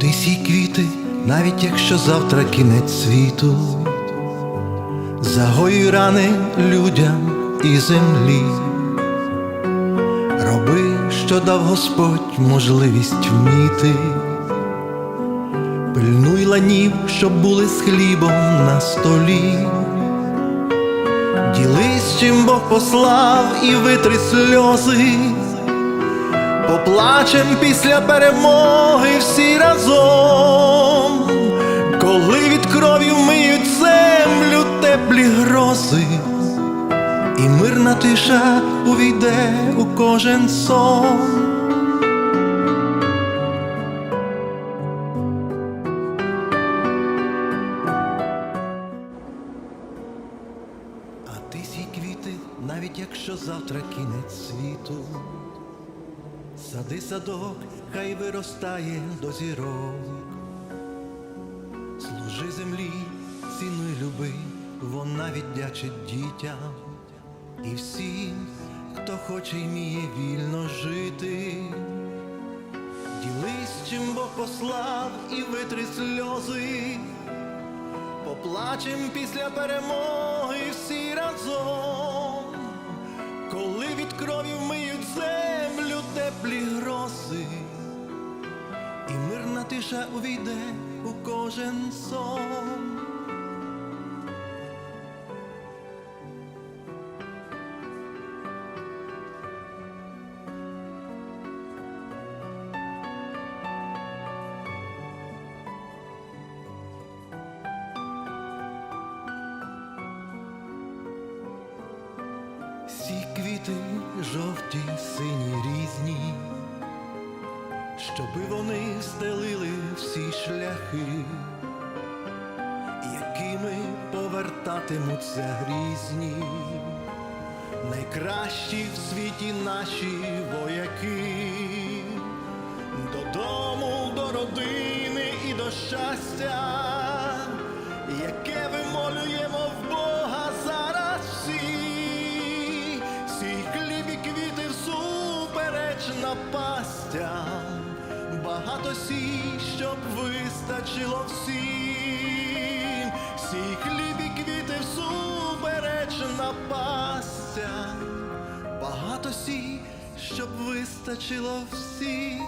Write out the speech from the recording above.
ти сій квіти, навіть якщо завтра кінець світу, загоюй рани людям і землі, роби, що дав Господь можливість вміти, пильнуй ланів, щоб були з хлібом на столі. Ділись, чим Бог послав і витри сльози, поплачем після перемоги всі разом, коли від крові вмиють землю теплі грози, і мирна тиша увійде у кожен сон. А ти сій навіть якщо завтра кінець світу. Сади садок, хай виростає до зірок. Служи землі, цінуй люби, вона віддячить дітям і всім, хто хоче вміє вільно жити. Ділись, чим Бог послав і витри сльози. Поплачем після перемоги всі разом, коли від крові вмиють тиша увійде у кожен сон. Всі квіти жовті, сині різні, щоби вони стелили всі шляхи, якими повертатимуться грізні, найкращі в світі наші вояки, додому, до родини і до щастя, яке вимолюємо в Бога зараз всі, сій хліб і квіти всупереч напастям, багато сій, щоб вистачило всім, сій хліб і квіти всупереч напастям, багато сій, щоб вистачило всім.